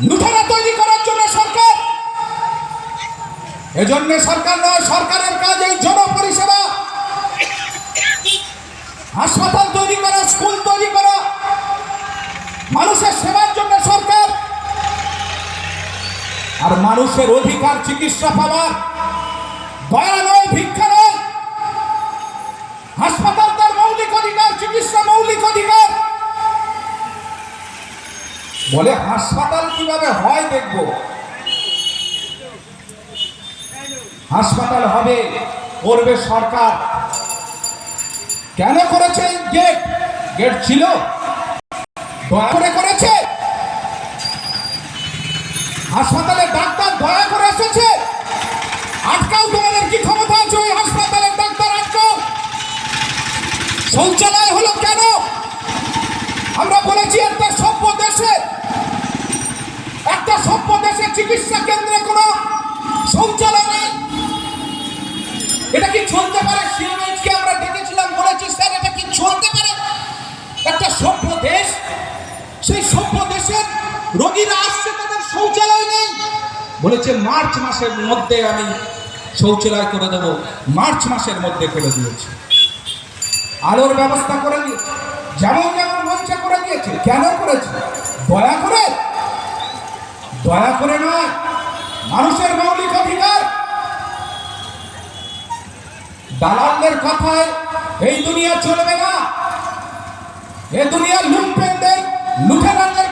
লুঠেরা তৈরি করার জন্য সরকার। এজন্য সরকার নয়, সরকারের কাজ এই জনপরিষেবা। হাসপাতাল তৈরি করা, স্কুল তৈরি করা, মানুষের সেবার জন্য সরকার। আর মানুষের অধিকার চিকিৎসা পাওয়ার দয়া নয় ভিক্ষা নয় হাসপাতাল তার মৌলিক অধিকার চিকিৎসা মৌলিক অধিকার বলে হাসপাতাল কীভাবে হয় দেখব? হাসপাতাল হবে, করবে সরকার। কেন করেছে গেট গেট ছিল। দয়া করে করেছে। হাসপাতালে ডাক্তার দয়া করে এসেছে। আটকাও তোমাদের কি ক্ষমতা আছে ওই হাসপাতালের ডাক্তার, আটকাও। শৌচালয় হলো কেন? আমরা বলেছি একটা এটা কি চলতে পারে? সিএমএইচকে আমরা ডেকেছিলাম, বলেছি, স্যার, এটা কি চলতে পারে? একটা সভ্য দেশ, সেই সভ্য দেশের রোগীরা আসছে, তাদের শৌচালয় নেই। বলেছে, মার্চ মাসের মধ্যে আমি শৌচালয় করে দেবো। মার্চ মাসের মধ্যে করে দিয়েছে। আলোর ব্যবস্থা করে দিয়েছে। যেমন যেমন মঞ্চে করে দিয়েছে? কেন করেছে? দয়া করে। দয়া করে নয়। মানুষের মৌলিক অধিকার দালালদের কথায় এই দুনিয়া চলবে না। এ দুনিয়া লুম্পেনদের লুটেরাদের